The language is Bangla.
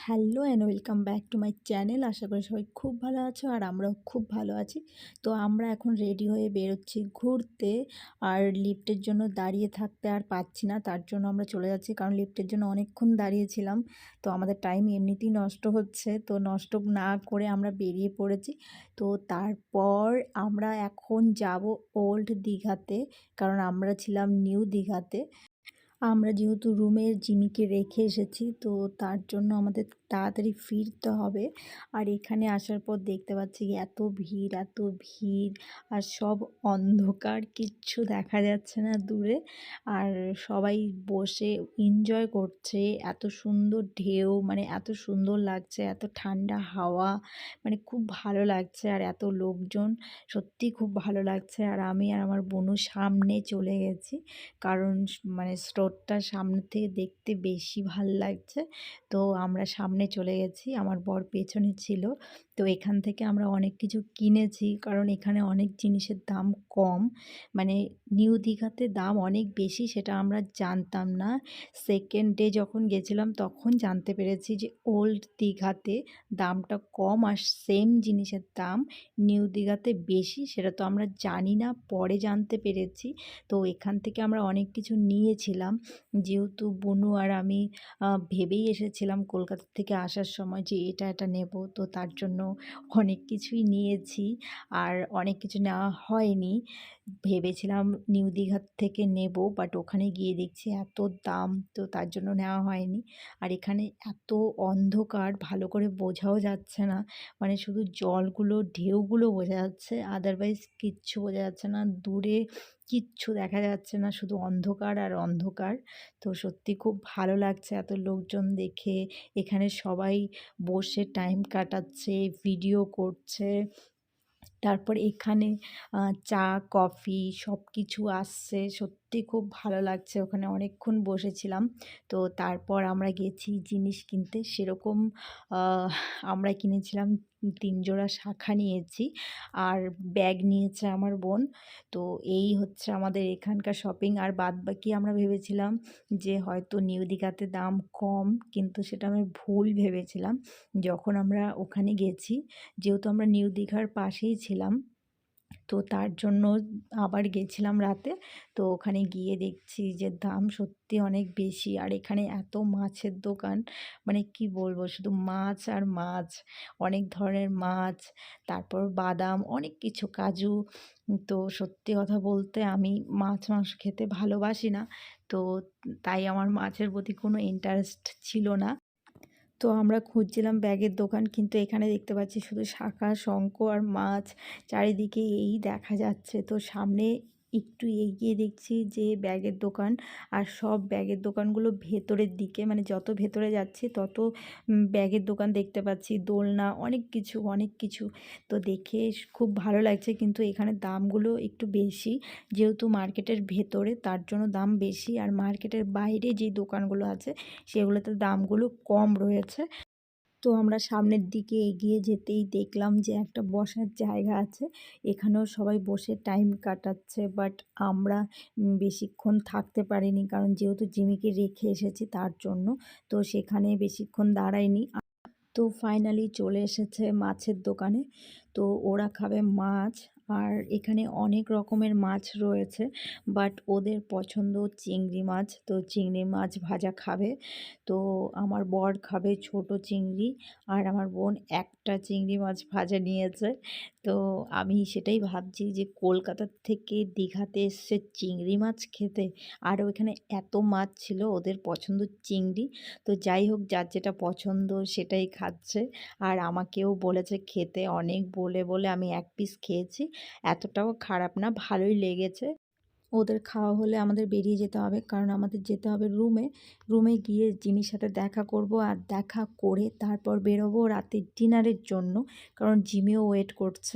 Hello and welcome back to my channel. আশা করি সবাই খুব ভালো আছো আর আমরাও খুব ভালো আছি। তো আমরা এখন রেডি হয়ে বেরোচ্ছি ঘুরতে। আর লিফটের জন্য দাঁড়িয়ে থাকতে আর পাচ্ছি না, তার জন্য আমরা চলে যাচ্ছি। কারণ লিফটের জন্য অনেকক্ষণ দাঁড়িয়েছিলাম। তো আমাদের টাইম এমনিতেই নষ্ট হচ্ছে। তো নষ্ট না করে আমরা বেরিয়ে পড়েছি। তো তারপর আমরা এখন যাব ওল্ড দীঘাতে। কারণ আমরা ছিলাম নিউ দীঘাতে। আমরা যেহেতু রুমের জিমিকে রেখে এসেছি তো তার জন্য আমাদের তাড়াতাড়ি ফিরতে হবে। আর এখানে আসার পর দেখতে পাচ্ছি এত ভিড় এত ভিড়, আর সব অন্ধকার, কিচ্ছু দেখা যাচ্ছে না দূরে। আর সবাই বসে এনজয় করছে, এত সুন্দর ঢেউ মানে এত সুন্দর লাগছে, এত ঠান্ডা হাওয়া মানে খুব ভালো লাগছে। আর এত লোকজন, সত্যি খুব ভালো লাগছে। আর আমি আর আমার বোনু সামনে চলে গেছি, কারণ মানে স্রোতটা সামনে থেকে দেখতে বেশি ভালো লাগছে। তো আমরা সামনে চলে গেছি। আমার বর পেছনে ছিল। তো এখান থেকে আমরা অনেক কিছু কিনেছি। কারণ এখানে অনেক জিনিসের দাম কম। মানে নিউ দীঘাতে দাম অনেক বেশি সেটা আমরা জানতাম না। সেকেন্ড ডে যখন গেছিলাম তখন জানতে পেরেছি যে ওল্ড দীঘাতে দামটা কম আর সেম জিনিসের দাম নিউ দীঘাতে বেশি সেটা তো আমরা জানি না, পরে জানতে পেরেছি। তো এখান থেকে আমরা অনেক কিছু নিয়েছিলাম। যেহেতু বনু আর আমি ভেবেই এসেছিলাম কলকাতা থেকে আসার সময় যে এটা এটা নেব। তো তার জন্য অনেক কিছুই নিয়েছি। আর অনেক কিছু নেওয়া হয়নি। ভেবেছিলাম নিউ দীঘার থেকে নেব বাট ওখানে গিয়ে দেখছি এত দাম, তো তার জন্য নেওয়া হয়নি। আর এখানে এত অন্ধকার, ভালো করে বোঝাও যাচ্ছে না। মানে শুধু জলগুলো, ঢেউগুলো বোঝা যাচ্ছে আদারওয়াইজ কিচ্ছু বোঝা যাচ্ছে না। দূরে কিচ্ছু দেখা যাচ্ছে না, শুধু অন্ধকার আর অন্ধকার। তো সত্যি খুব ভালো লাগছে এত লোকজন দেখে। এখানে সবাই বসে টাইম কাটাচ্ছে ভিডিও করছে। তারপর এখানে চা কফি সব কিছু আসছে সত্যি খুব ভালো লাগছে। ওখানে অনেকক্ষণ বসেছিলাম। তো তারপর আমরা গেছি জিনিস কিনতে। সেরকম আমরা কিনেছিলাম তিন জোড়া শাখা নিয়েছি আর ব্যাগ নিয়েছে আমার বোন। তো এই হচ্ছে আমাদের এখানকার শপিং আর বাদ বাকি আমরা ভেবেছিলাম যে হয়তো নিউ দীঘাতে দাম কম, কিন্তু সেটা আমি ভুল ভেবেছিলাম। যখন আমরা ওখানে গেছি, যেহেতু আমরা নিউ দীঘার পাশেই ছিলাম তো তার জন্য আবার গেছিলাম রাতে। তো ওখানে গিয়ে দেখছি যে দাম সত্যি অনেক বেশি। আর এখানে এত মাছের দোকান মানে কি বলব? শুধু মাছ আর মাছ, অনেক ধরনের মাছ, তারপর বাদাম, অনেক কিছু কাজু। তো সত্যি কথা বলতে আমি মাছ, মাংস খেতে ভালোবাসি না। তো তাই আমার মাছের প্রতি কোনো ইন্টারেস্ট ছিল না। তো আমরা খুঁজছিলাম ব্যাগের দোকান কিন্তু এখানে দেখতে পাচ্ছি শুধু শাখা, শঙ্খ আর মাছ। চারিদিকে এই দেখা যাচ্ছে। তো সামনে একটু এগিয়ে দেখছি যে ব্যাগের দোকান আর সব ব্যাগের দোকানগুলো ভেতরের দিকে মানে যত ভেতরে যাচ্ছি তত ব্যাগের দোকান দেখতে পাচ্ছি, দোলনা, অনেক কিছু অনেক কিছু। তো দেখে খুব ভালো লাগছে কিন্তু এখানে দামগুলো একটু বেশি। যেহেতু মার্কেটের ভেতরে তার জন্য দাম বেশি আর মার্কেটের বাইরে যে দোকানগুলো আছে সেগুলোতে দামগুলো কম রয়েছে। তো আমরা সামনের দিকে এগিয়ে যেতেই দেখলাম যে একটা বসার জায়গা আছে। এখানেও সবাই বসে টাইম কাটাচ্ছে বাট আমরা বেশিক্ষণ থাকতে পারিনি কারণ যেহেতু জিমিকে রেখে এসেছি তার জন্য, তো সেখানে বেশিক্ষণ দাঁড়ায়নি। তো ফাইনালি চলে এসেছে মাছের দোকানে, তো ওরা খাবে মাছ আর এখানে অনেক রকমের মাছ রয়েছে বাট ওদের পছন্দ চিংড়ি মাছ। তো চিংড়ি মাছ ভাজা খাবে, তো আমার বর খাবে ছোট চিংড়ি আর আমার বোন একটা চিংড়ি মাছ ভাজা নিয়েছে। তো আমি সেটাই ভাবছি যে কলকাতার থেকে দীঘাতে এসছে চিংড়ি মাছ খেতে। আর ওইখানে এত মাছ ছিল ওদের পছন্দ চিংড়ি। তো যাই হোক, যার যেটা পছন্দ সেটাই খাচ্ছে। আর আমাকেও বলেছে খেতে অনেক বলে বলে আমি এক পিস খেয়েছি। এতটাও খারাপ না, ভালোই লেগেছে। ওদের খাওয়া হলে আমাদের বেরিয়ে যেতে হবে, কারণ আমাদের যেতে হবে রুমে। রুমে গিয়ে জিমির সাথে দেখা করব আর দেখা করে তারপর বেরোবো রাতের ডিনারের জন্য, কারণ জিমিও ওয়েট করছে।